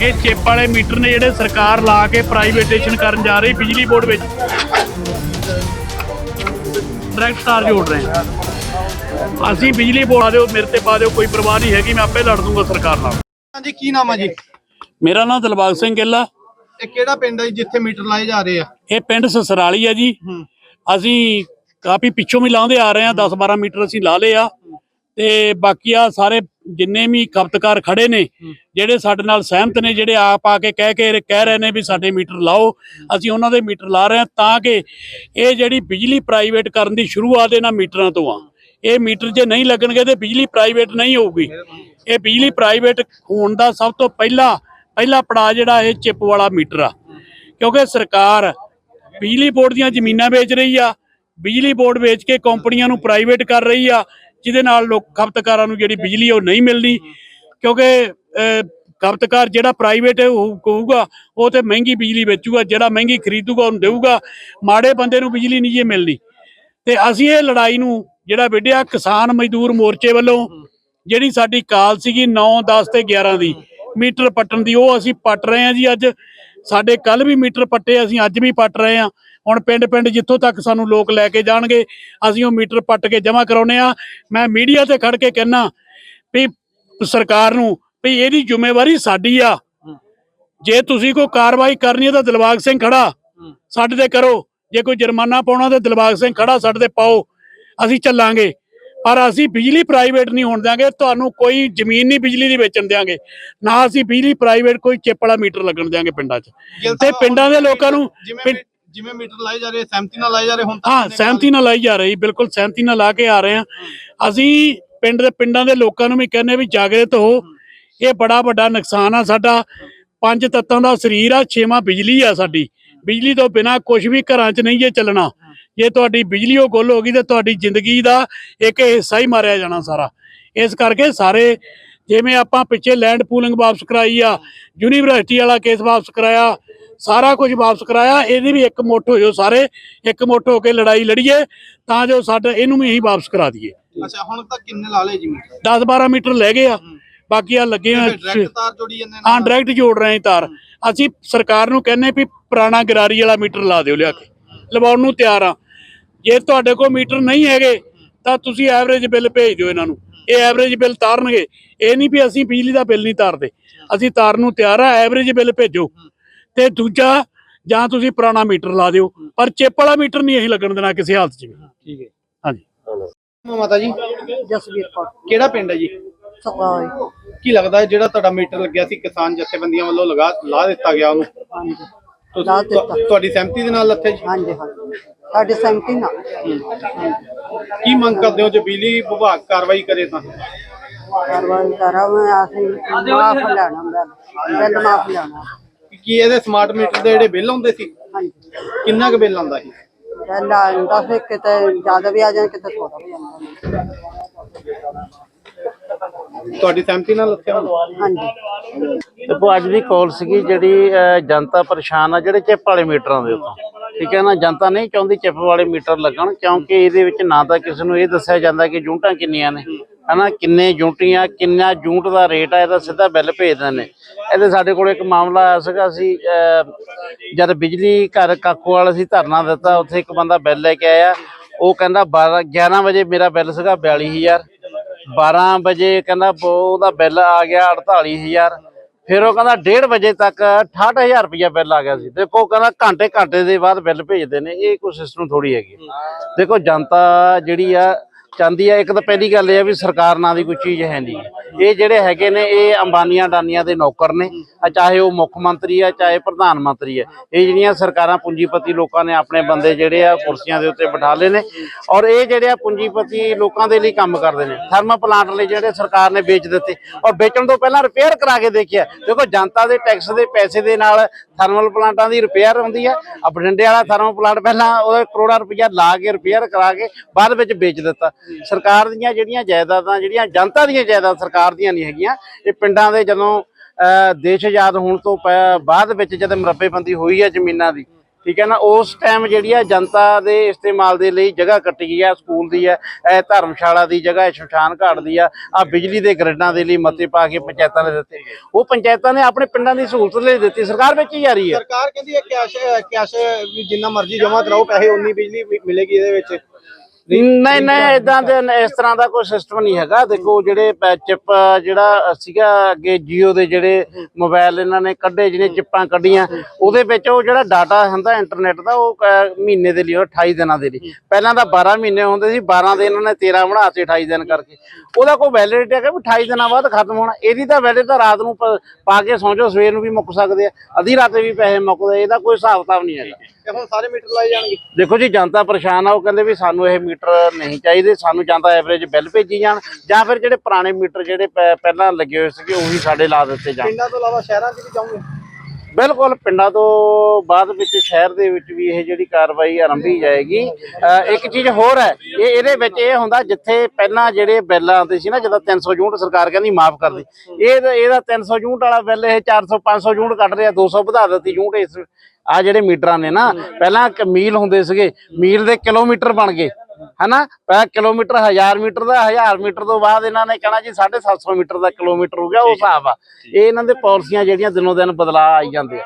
ਇਹ ਚਿੱਪ ਵਾਲੇ ਮੀਟਰ ਨੇ ਜਿਹੜੇ ਸਰਕਾਰ ਲਾ ਕੇ ਪ੍ਰਾਈਵੇਟੇਸ਼ਨ ਕਰਨ ਜਾ ਰਹੀ ਬਿਜਲੀ ਬੋਰਡ ਵਿੱਚ। ਡਾਇਰੈਕਟ ਤਾਰ ਜੋੜ ਰਹੇ ਅਸੀਂ ਬਿਜਲੀ ਬੋਰਡ ਆ ਦਿਓ ਮੇਰੇ ਤੇ ਪਾ ਦਿਓ ਕੋਈ ਪਰਵਾਹ ਨਹੀਂ ਹੈਗੀ ਮੈਂ ਆਪੇ ਲੜ ਦੂੰਗਾ ਸਰਕਾਰ ਨਾਲ। ਹਾਂਜੀ ਕੀ ਨਾਮ ਆ ਜੀ? ਮੇਰਾ ਨਾਮ ਦਿਲਬਾਗ ਸਿੰਘ ਗਿੱਲ ਇਹ ਕਿਹੜਾ ਪਿੰਡ ਹੈ ਜਿੱਥੇ ਮੀਟਰ ਲਾਏ ਜਾ ਰਹੇ ਆ? ਇਹ ਪਿੰਡ ਸਸਰਾਲੀ ਆ ਜੀ। ਅਸੀਂ ਕਾਫੀ ਪਿੱਛੋਂ ਵੀ ਲਾਉਂਦੇ ਆ ਰਹੇ ਆ 10 12 ਮੀਟਰ ਅਸੀਂ ਲਾ ਲਏ ਆ। ਤੇ ਬਾਕੀ ਆ ਸਾਰੇ ਜਿੰਨੇ ਵੀ ਖਪਤਕਾਰ ਖੜੇ ਨੇ ਜਿਹੜੇ ਸਾਡੇ ਨਾਲ ਸਹਿਮਤ ਨੇ ਜਿਹੜੇ ਆਪ ਆ ਕੇ ਕਹਿ ਕੇ ਕਹਿ ਰਹੇ ਨੇ ਵੀ ਸਾਡੇ ਮੀਟਰ ਲਾਓ ਅਸੀਂ ਉਹਨਾਂ ਦੇ ਮੀਟਰ ਲਾ ਰਹੇ ਆ ਤਾਂ ਕਿ ਇਹ ਜਿਹੜੀ ਬਿਜਲੀ ਪ੍ਰਾਈਵੇਟ ਕਰਨ ਦੀ ਸ਼ੁਰੂਆਤ ਇਹਨਾਂ ਮੀਟਰਾਂ ਤੋਂ ਆ। ਇਹ ਮੀਟਰ ਜੇ ਨਹੀਂ ਲੱਗਣਗੇ ਤੇ ਬਿਜਲੀ ਪ੍ਰਾਈਵੇਟ ਨਹੀਂ ਹੋਊਗੀ। ਇਹ ਬਿਜਲੀ ਪ੍ਰਾਈਵੇਟ ਹੋਣ ਦਾ ਸਭ ਤੋਂ ਪਹਿਲਾ ਪਹਿਲਾ ਪੜਾਅ ਜਿਹੜਾ ਇਹ ਚਿੱਪ ਵਾਲਾ ਮੀਟਰ ਆ। ਕਿਉਂਕਿ ਸਰਕਾਰ ਬਿਜਲੀ ਬੋਰਡ ਦੀਆਂ ਜ਼ਮੀਨਾਂ ਵੇਚ ਰਹੀ ਆ ਬਿਜਲੀ ਬੋਰਡ ਵੇਚ ਕੇ ਕੰਪਨੀਆਂ ਨੂੰ ਪ੍ਰਾਈਵੇਟ ਕਰ ਰਹੀ ਆ ਜਿਹਦੇ ਨਾਲ ਲੋਕ ਖਪਤਕਾਰਾਂ ਨੂੰ ਜਿਹੜੀ ਬਿਜਲੀ ਉਹ ਨਹੀਂ ਮਿਲਣੀ। ਕਿਉਂਕਿ ਖਪਤਕਾਰ ਜਿਹੜਾ ਪ੍ਰਾਈਵੇਟ ਹੋਊਗਾ ਉਹ ਤੇ ਮਹਿੰਗੀ ਬਿਜਲੀ ਵੇਚੂਗਾ, ਜਿਹੜਾ ਮਹਿੰਗੀ ਖਰੀਦੂਗਾ, ਉਹਨੂੰ ਦੇਊਗਾ। ਮਾੜੇ ਬੰਦੇ ਨੂੰ ਬਿਜਲੀ ਨਹੀਂ ਜੇ ਮਿਲਣੀ। ਤੇ ਅਸੀਂ ਇਹ ਲੜਾਈ ਨੂੰ ਜਿਹੜਾ ਵਿੱਢਿਆ ਕਿਸਾਨ ਮਜ਼ਦੂਰ ਮੋਰਚੇ ਵੱਲੋਂ, ਜਿਹੜੀ ਸਾਡੀ ਕਾਲ ਸੀਗੀ 9 10 ਤੇ 11 ਦੀ, ਮੀਟਰ ਪੱਟਣ ਦੀ, ਉਹ ਅਸੀਂ ਪੱਟ ਰਹੇ ਹਾਂ ਜੀ ਅੱਜ। ਸਾਡੇ ਕੱਲ ਵੀ ਮੀਟਰ ਪੱਟੇ, ਅਸੀਂ ਅੱਜ ਵੀ ਪੱਟ ਰਹੇ ਹਾਂ। ਹੁਣ ਪਿੰਡ ਪਿੰਡ ਜਿੱਥੋਂ ਤੱਕ ਸਾਨੂੰ ਲੋਕ ਲੈ ਕੇ ਜਾਣਗੇ ਅਸੀਂ ਉਹ ਮੀਟਰ ਪੱਟ ਕੇ ਜਮ੍ਹਾਂ ਕਰਾਉਨੇ ਆ ਮੈਂ ਮੀਡੀਆ ਤੇ ਖੜ ਕੇ ਕਹਿਣਾ ਵੀ ਸਰਕਾਰ ਨੂੰ ਵੀ ਇਹਦੀ ਜ਼ਿੰਮੇਵਾਰੀ ਸਾਡੀ ਆ। ਜੇ ਤੁਸੀਂ ਕੋਈ ਕਾਰਵਾਈ ਕਰਨੀ ਹੈ ਤਾਂ ਦਿਲਬਾਗ ਸਿੰਘ ਖੜਾ ਸਾਡੇ ਤੇ ਕਰੋ। ਜੇ ਕੋਈ ਜੁਰਮਾਨਾ ਪਾਉਣਾ ਤਾਂ ਦਿਲਬਾਗ ਸਿੰਘ ਖੜਾ ਸਾਡੇ ਤੇ ਪਾਓ। ਅਸੀਂ ਚੱਲਾਂਗੇ। ਪਰ ਅਸੀਂ ਬਿਜਲੀ ਪ੍ਰਾਈਵੇਟ ਨਹੀਂ ਹੋਣ ਦਿਆਂਗੇ ਤੁਹਾਨੂੰ ਕੋਈ ਜ਼ਮੀਨ ਨਹੀਂ ਬਿਜਲੀ ਦੀ ਵੇਚਣ ਦਿਆਂਗੇ। ਨਾ ਅਸੀਂ ਬਿਜਲੀ ਪ੍ਰਾਈਵੇਟ ਕੋਈ ਚਿੱਪ ਵਾਲਾ ਮੀਟਰ ਲੱਗਣ ਦਿਆਂਗੇ ਪਿੰਡਾਂ 'ਚ। ਤੇ ਪਿੰਡਾਂ ਦੇ ਲੋਕਾਂ ਨੂੰ ਜਿਵੇਂ ਮੀਟਰ ਲਾਏ ਜਾ ਰਹੇ ਸਹਿਮਤੀ ਨਾਲ ਲਾਏ ਜਾ ਰਹੇ ਹੁਣ ਹਾਂ ਸਹਿਮਤੀ ਨਾਲ ਲਾਈ ਜਾ ਰਹੀ ਬਿਲਕੁਲ ਸਹਿਮਤੀ ਨਾਲ ਲਾ ਕੇ ਆ ਰਹੇ ਹਾਂ। ਅਸੀਂ ਪਿੰਡ ਦੇ ਪਿੰਡਾਂ ਦੇ ਲੋਕਾਂ ਨੂੰ ਵੀ ਕਹਿੰਦੇ ਵੀ ਜਾਗਰਤ ਹੋ। ਇਹ ਬੜਾ ਵੱਡਾ ਨੁਕਸਾਨ ਆ ਸਾਡਾ। ਪੰਜ ਤੱਤਾਂ ਦਾ ਸਰੀਰ ਆ ਛੇਵਾਂ ਬਿਜਲੀ ਆ ਸਾਡੀ। ਬਿਜਲੀ ਤੋਂ ਬਿਨਾ ਕੁਝ ਵੀ ਘਰਾਂ 'ਚ ਨਹੀਂ ਜੇ ਚੱਲਣਾ। ਜੇ ਤੁਹਾਡੀ ਬਿਜਲੀ ਉਹ ਗੁੱਲ ਹੋ ਗਈ ਤੇ ਤੁਹਾਡੀ ਜ਼ਿੰਦਗੀ ਦਾ ਇੱਕ ਹਿੱਸਾ ਹੀ ਮਾਰਿਆ ਜਾਣਾ ਸਾਰਾ। ਇਸ ਕਰਕੇ ਸਾਰੇ ਜਿਵੇਂ ਆਪਾਂ ਪਿੱਛੇ ਲੈਂਡ ਪੂਲਿੰਗ ਵਾਪਸ ਕਰਾਈ ਆ ਯੂਨੀਵਰਸਿਟੀ ਵਾਲਾ ਕੇਸ ਵਾਪਸ ਕਰਾਇਆ ਸਾਰਾ ਕੁਝ ਵਾਪਸ ਕਰਾਇਆ ਇਹਦੀ ਵੀ ਇੱਕ ਮੁੱਠ ਹੋ ਜਾਓ ਸਾਰੇ ਇੱਕ ਮੁੱਠ ਹੋ ਕੇ ਲੜਾਈ ਲੜੀਏ ਤਾਂ ਜੋ ਸਾਡਾ ਇਹਨੂੰ ਵੀ ਅਸੀਂ ਵਾਪਸ ਕਰਾ ਦਈਏ। ਅੱਛਾ ਹੁਣ ਤੱਕ ਕਿੰਨੇ ਲਾ ਲਏ ਜੀ ਮੀਟਰ? 10 12 ਮੀਟਰ ਲੈ ਗਏ ਆ। ਬਾਕੀ ਆ ਲੱਗੇ ਆ ਡਾਇਰੈਕਟ ਤਾਰ ਜੋੜੀ ਜਾਂਦੇ ਹਾਂ ਡਾਇਰੈਕਟ ਜੋੜ ਰਹੇ ਤਾਰ। ਅਸੀਂ ਸਰਕਾਰ ਨੂੰ ਕਹਿੰਨੇ ਵੀ ਪੁਰਾਣਾ ਗਰਾਰੀ ਵਾਲਾ ਮੀਟਰ ਲਾ ਦਿਓ ਲਿਆ ਕੇ। ਲਵਾਉਣ ਨੂੰ ਤਿਆਰ ਆ। ਜੇ ਤੁਹਾਡੇ ਕੋਲ ਮੀਟਰ ਨਹੀਂ ਹੈਗੇ ਤਾਂ ਤੁਸੀਂ ਐਵਰੇਜ ਬਿੱਲ ਭੇਜ ਦਿਓ ਇਹਨਾਂ ਨੂੰ। ਇਹ ਐਵਰੇਜ ਬਿੱਲ ਤਾਰਨਗੇ। ਇਹ ਨਹੀਂ ਵੀ ਅਸੀਂ ਬਿਜਲੀ ਦਾ ਬਿੱਲ ਨਹੀਂ ਤਾਰਦੇ। ਅਸੀਂ ਤਾਰਨ ਨੂੰ ਤਿਆਰ ਆ ਐਵਰੇਜ ਬਿੱਲ ਭੇਜੋ। ਤੇ ਦੂਜਾ ਜਾਂ ਤੁਸੀਂ ਪੁਰਾਣਾ ਮੀਟਰ ਲਾ ਦਿਓ ਪਰ ਚਿੱਪ ਵਾਲਾ ਮੀਟਰ ਨਹੀਂ ਅਸੀਂ ਲੱਗਣ ਦੇਣਾ ਕਿਸੇ ਹਾਲਤ 'ਚ ਵੀ। ਠੀਕ ਹੈ। ਹਾਂਜੀ। ਮਾਤਾ ਜੀ ਜਸਵੀਰ ਕੌਰ। ਕਿਹੜਾ ਪਿੰਡ ਹੈ ਜੀ? ਸਕਾਈ ਕੀ ਲੱਗਦਾ ਹੈ ਜਿਹੜਾ ਤੁਹਾਡਾ ਮੀਟਰ ਲੱਗਿਆ ਸੀ ਕਿਸਾਨ ਜਥੇਬੰਦੀਆਂ ਵੱਲੋਂ ਲਗਾ ਲਾ ਦਿੱਤਾ ਗਿਆ ਉਹਨੂੰ? ਹਾਂਜੀ। ਤੁਸ- ਦਿੱਤਾ। ਤੁਹਾਡੀ ਸਹਿਮਤੀ ਦੇ ਨਾਲ ਲੱਥੇ ਜੀ? ਹਾਂਜੀ ਹਾਂਜੀ। ਸਾਡੇ ਸਹਿਮਤੀ ਨਾਲ। ਕੀ ਮੰਗ ਕਰਦੇ ਹੋ ਜੇ ਬਿਜਲੀ ਵਿਭਾਗ ਕਾਰਵਾਈ ਕਰੇ ਤਾਂ? ਕਾਰਵਾਈ ਕਰਾਂ ਮੈਂ ਅਸੀਂ ਮਾਫ ਲੈਣਾ ਬਿੱਲ ਮਾਫ ਲੈਣਾ। ਕੀ ਇਹਦੇ ਸਮਾਰਟ ਮੀਟਰ ਦੇ ਜਿਹੜੇ ਬਿੱਲ ਆਉਂਦੇ ਸੀ? ਹਾਂਜੀ ਕਿੰਨਾ ਕੁ ਬਿੱਲ ਆਉਂਦਾ ਸੀ? ਬਿੱਲ ਆਉਂਦਾ ਸੀ ਕਿਤੇ ਜ਼ਿਆਦਾ ਵੀ ਆ ਜਾਣ ਕਿਤੇ ਥੋੜਾ ਵੀ ਆਉਂਦਾ ਤੁਹਾਡੀ ਸਹਿਮਤੀ ਨਾਲ ਲੱਥਿਆ ਹੁਣ? ਹਾਂਜੀ ਦੇਖੋ ਅੱਜ ਦੀ ਕਾਲ ਸੀਗੀ ਜਿਹੜੀ ਅਹ, ਜਨਤਾ ਪਰੇਸ਼ਾਨ ਆ ਜਿਹੜੇ ਚਿੱਪ ਵਾਲੇ ਮੀਟਰਾਂ ਦੇ ਉੱਤੋਂ। ਠੀਕ ਹੈ ਨਾ? ਜਨਤਾ ਨਹੀਂ ਚਾਹੁੰਦੀ ਚਿੱਪ ਵਾਲੇ ਮੀਟਰ ਲੱਗਣ ਕਿਉਂਕਿ ਇਹਦੇ ਵਿੱਚ ਨਾ ਤਾਂ ਕਿਸੇ ਨੂੰ ਇਹ ਦੱਸਿਆ ਜਾਂਦਾ ਕਿ ਯੂਨਿਟਾਂ ਕਿੰਨੀਆਂ ਨੇ। ਹਨਾ, ਕਿੰਨੇ ਯੂਨਿਟੀਆਂ ਕਿੰਨਾ ਯੂਨਿਟ ਦਾ ਰੇਟ ਆ ਇਹਦਾ ਸਿੱਧਾ ਬਿੱਲ ਭੇਜਦੇ ਨੇ। ਇਹਦੇ ਸਾਡੇ ਕੋਲ ਇੱਕ ਮਾਮਲਾ ਆਇਆ ਸੀਗਾ, ਅਸੀਂ ਜਦ ਬਿਜਲੀ ਘਰ ਕਾਕੂ ਵਾਲਾ ਸੀ, ਧਰਨਾ ਦਿੱਤਾ, ਉੱਥੇ ਇੱਕ ਬੰਦਾ ਬਿੱਲ ਲੈ ਕੇ ਆਇਆ। ਉਹ ਕਹਿੰਦਾ 12 11 ਵਜੇ ਮੇਰਾ ਬਿੱਲ ਸੀਗਾ 42000 12 ਵਜੇ ਕਹਿੰਦਾ ਬ- ਉਹਦਾ ਬਿੱਲ ਆ ਗਿਆ 48000 ਫਿਰ ਉਹ ਕਹਿੰਦਾ 1:30 ਵਜੇ ਤੱਕ 68000 ਰੁਪਇਆ ਬਿੱਲ ਆ ਗਿਆ ਸੀ। ਦੇਖੋ, ਉਹ ਕਹਿੰਦਾ ਘੰਟੇ ਘੰਟੇ ਦੇ ਬਾਅਦ ਬਿੱਲ ਭੇਜਦੇ ਨੇ, ਇਹ ਕੋਈ ਸਿਸਟਮ ਥੋੜੀ ਹੈਗੀ। ਦੇਖੋ, ਜਨਤਾ ਜਿਹੜੀ ਆ ਚਾਹੁੰਦੀ ਹੈ, ਇੱਕ ਤਾਂ ਪਹਿਲੀ ਗੱਲ ਇਹ ਆ ਵੀ ਸਰਕਾਰ ਨਾਂ ਦੀ ਕੋਈ ਚੀਜ਼ ਹੈ ਨਹੀਂ। ਇਹ ਜਿਹੜੇ ਹੈਗੇ ਨੇ, ਇਹ ਅੰਬਾਨੀਆਂ ਡਾਨੀਆਂ ਦੇ ਨੌਕਰ ਨੇ। ਚਾਹੇ ਉਹ ਮੁੱਖ ਮੰਤਰੀ ਆ ਚਾਹੇ ਪ੍ਰਧਾਨ ਮੰਤਰੀ ਆ ਇਹ ਜਿਹੜੀਆਂ ਸਰਕਾਰਾਂ ਪੂੰਜੀਪਤੀ ਲੋਕਾਂ ਨੇ ਆਪਣੇ ਬੰਦੇ ਜਿਹੜੇ ਆ, ਕੁਰਸੀਆਂ ਦੇ ਉੱਤੇ ਬਿਠਾ ਲਏ ਨੇ। ਔਰ ਇਹ ਜਿਹੜੇ ਆ ਪੂੰਜੀਪਤੀ ਲੋਕਾਂ ਦੇ ਲਈ ਕੰਮ ਕਰਦੇ ਨੇ। ਥਰਮਲ ਪਲਾਂਟ ਲਈ ਜਿਹੜੇ ਸਰਕਾਰ ਨੇ ਵੇਚ ਦਿੱਤੇ। ਔਰ ਵੇਚਣ ਤੋਂ ਪਹਿਲਾਂ ਰਿਪੇਅਰ ਕਰਾ ਕੇ ਦੇਖਿਆ। ਦੇਖੋ, ਜਨਤਾ ਦੇ ਟੈਕਸ ਦੇ ਪੈਸੇ ਦੇ ਨਾਲ ਥਰਮਲ ਪਲਾਂਟਾਂ ਦੀ ਰਿਪੇਅਰ ਹੁੰਦੀ ਹੈ। ਆ ਬਠਿੰਡੇ ਵਾਲਾ ਥਰਮਲ ਪਲਾਂਟ ਪਹਿਲਾਂ ਉਹਦੇ ਕਰੋੜਾਂ ਰੁਪਈਆ ਲਾ ਕੇ ਰਿਪੇਅਰ ਕਰਾ ਕੇ ਬਾਅਦ ਵਿੱਚ ਵੇਚ ਦਿੱਤਾ। ਸਰਕਾਰ ਦੀਆਂ ਜਿਹੜੀਆਂ ਜਾਇਦਾਦਾਂ, ਜਿਹੜੀਆਂ ਜਨਤਾ ਦੀਆਂ ਜਾਇਦਾਦ, ਸਰਕਾਰ ਦੀਆਂ ਨਹੀਂ ਹੈਗੀਆਂ। ਇਹ ਪਿੰਡਾਂ ਦੇ ਜਦੋਂ ਦੇਸ਼ ਆਜ਼ਾਦ ਹੋਣ ਤੋਂ ਬਾਅਦ ਵਿੱਚ ਜਦੋਂ ਮਰੱਬੇਬੰਦੀ ਹੋਈ ਹੈ ਜ਼ਮੀਨਾਂ ਦੀ, ਠੀਕ ਹੈ ਨਾ, ਉਸ ਟਾਈਮ ਜਿਹੜੀ ਆ ਜਨਤਾ ਦੇ ਇਸਤੇਮਾਲ ਦੇ ਲਈ ਜਗ੍ਹਾ ਕੱਟੀ ਗਈ ਆ, ਸਕੂਲ ਦੀ ਆ, ਇਹ ਧਰਮਸ਼ਾਲਾ ਦੀ ਜਗ੍ਹਾ ਹੈ ਸ਼ਮਸ਼ਾਨ ਘਾਟ ਦੀ ਆ ਆ ਬਿਜਲੀ ਦੇ ਗ੍ਰਿਡਾਂ ਦੇ ਲਈ ਮਤੇ ਪਾ ਕੇ ਪੰਚਾਇਤਾਂ ਨੇ ਦਿੱਤੇ। ਉਹ ਪੰਚਾਇਤਾਂ ਨੇ ਆਪਣੇ ਪਿੰਡਾਂ ਦੀ ਸਹੂਲਤ ਲਈ ਦਿੱਤੀ, ਸਰਕਾਰ ਵਿੱਚ ਹੀ ਜਾ ਰਹੀ ਹੈ? ਸਰਕਾਰ ਕਹਿੰਦੀ ਹੈ, ਕੈਸ਼ ਕੈਸ਼ ਵੀ ਜਿੰਨਾ ਮਰਜ਼ੀ ਜਮ੍ਹਾਂ ਕਰਾਓ, ਪੈਸੇ ਉਨੀ ਬਿਜਲੀ ਮਿਲੇਗੀ ਇਹਦੇ ਵਿੱਚ। ਨਹੀਂ ਨਹੀਂ ਇਦਾਂ ਦੇ ਇਸ ਤਰ੍ਹਾਂ ਦਾ ਕੋਈ ਸਿਸਟਮ ਨਹੀਂ ਹੈਗਾ। ਦੇਖੋ ਜਿਹੜੇ ਚਿਪ ਜਿਹੜਾ ਸੀਗਾ ਅੱਗੇ Jio ਦੇ ਜਿਹੜੇ ਮੋਬਾਈਲ ਇਹਨਾਂ ਨੇ ਕੱਢੇ ਜਿਹੜੇ ਚਿੱਪਾਂ ਕੱਢੀਆਂ ਉਹਦੇ ਵਿੱਚ ਉਹ ਜਿਹੜਾ ਡਾਟਾ ਹੁੰਦਾ ਇੰਟਰਨੈਟ ਦਾ ਉਹ ਮਹੀਨੇ ਦੇ ਲਈ ਉਹ 28 ਦਿਨਾਂ ਦੇ ਲਈ। ਪਹਿਲਾਂ ਤਾਂ 12 ਮਹੀਨੇ ਹੁੰਦੇ ਸੀ 12 ਦੇ ਇਹਨਾਂ ਨੇ 13 ਬਣਾਤੇ 28 ਦਿਨ ਕਰਕੇ। ਉਹਦਾ ਕੋਈ ਵੈਲਿਡਿਟੀ ਹੈ ਕਿ ਵੀ 28 ਦਿਨਾਂ ਬਾਅਦ ਖਤਮ ਹੋਣਾ। ਇਹਦੀ ਤਾਂ ਵੈਲਿਡਿਟੀ ਤਾਂ ਰਾਤ ਨੂੰ ਪ- ਕੇ ਸੌਂ ਜਾਓ ਸਵੇਰ ਨੂੰ ਵੀ ਮੁੱਕ ਸਕਦੇ ਆ। ਅੱਧੀ ਰਾਤੇ ਵੀ ਪੈਸੇ ਮੁੱਕਦੇ ਇਹਦਾ ਕੋਈ ਹਿਸਾਬ ਕਿਤਾਬ ਨਹੀਂ ਹੈਗਾ। ਤੇ ਹੁਣ ਸਾਰੇ ਮੀਟਰ ਲਾਏ ਜਾਣਗੇ? ਦੇਖੋ ਜੀ ਜਨਤਾ ਪਰੇਸ਼ਾਨ ਆ ਉਹ ਕਹਿੰਦੇ ਵੀ ਸਾਨੂੰ ਇਹ ਮੀਟਰ ਨਹੀਂ ਚਾਹੀਦੇ ਸਾਨੂੰ ਜਾਂ ਤਾਂ ਐਵਰੇਜ ਬਿੱਲ ਭੇਜੀ ਜਾਣ ਜਾਂ ਫਿਰ ਜਿਹੜੇ ਪੁਰਾਣੇ ਮੀਟਰ ਜਿਹੜੇ ਪਹਿਲਾਂ ਲੱਗੇ ਹੋਏ ਸੀਗੇ ਉਹੀ ਸਾਡੇ ਲਾ ਦਿੱਤੇ ਜਾਣ। ਪਿੰਡਾਂ ਤੋਂ ਇਲਾਵਾ ਸ਼ਹਿਰਾਂ 'ਚ ਵੀ ਜਾਓਗੇ? ਬਿਲਕੁਲ ਪਿੰਡਾਂ ਤੋਂ ਬਾਅਦ ਵਿੱਚ, ਸ਼ਹਿਰ ਦੇ ਵਿੱਚ ਵੀ ਇਹ ਜਿਹੜੀ ਕਾਰਵਾਈ ਆਰੰਭੀ ਜਾਏਗੀ। ਇੱਕ ਚੀਜ਼ ਹੋਰ ਹੈ, ਇਹ ਇਹਦੇ ਵਿੱਚ ਇਹ ਹੁੰਦਾ ਜਿੱਥੇ ਪਹਿਲਾਂ ਜਿਹੜੇ ਬਿੱਲ ਆਉਂਦੇ ਸੀ ਨਾ, ਜਦੋਂ 300 ਯੂਨਿਟ ਸਰਕਾਰ ਕਹਿੰਦੀ ਮਾਫ ਕਰ ਦੇ। ਇਹ ਤਾਂ- ਇਹਦਾ 300 ਯੂਨਿਟ ਵਾਲਾ ਬਿੱਲ ਇਹ 400 500 ਯੂਨਿਟ ਕੱਢ ਰਿਹਾ 200 ਵਧਾ ਦਿੱਤੀ ਯੂਨਿਟ ਇਸ ਆ ਜਿਹੜੇ ਮੀਟਰਾਂ ਨੇ ਨਾ, ਪਹਿਲਾਂ ਇੱਕ ਮੀਲ ਹੁੰਦੇ ਸੀਗੇ, ਮੀਲ ਦੇ ਕਿਲੋਮੀਟਰ ਬਣ ਗਏ। ਹਨਾ? ਪਹਿਲਾਂ ਕਿਲੋਮੀਟਰ 1000 ਮੀਟਰ ਦਾ 1000 ਮੀਟਰ ਤੋਂ ਬਾਅਦ ਇਹਨਾਂ ਨੇ ਕਹਿਣਾ ਜੀ 750 ਮੀਟਰ ਦਾ ਕਿਲੋਮੀਟਰ ਹੋ ਗਿਆ ਉਹ ਹਿਸਾਬ ਆ। ਇਹ ਇਹਨਾਂ ਦੇ ਪਾਲਿਸੀਆਂ ਜਿਹੜੀਆਂ ਦਿਨੋਂ ਦਿਨ ਬਦਲਾ ਆਈ ਜਾਂਦੇ ਆ।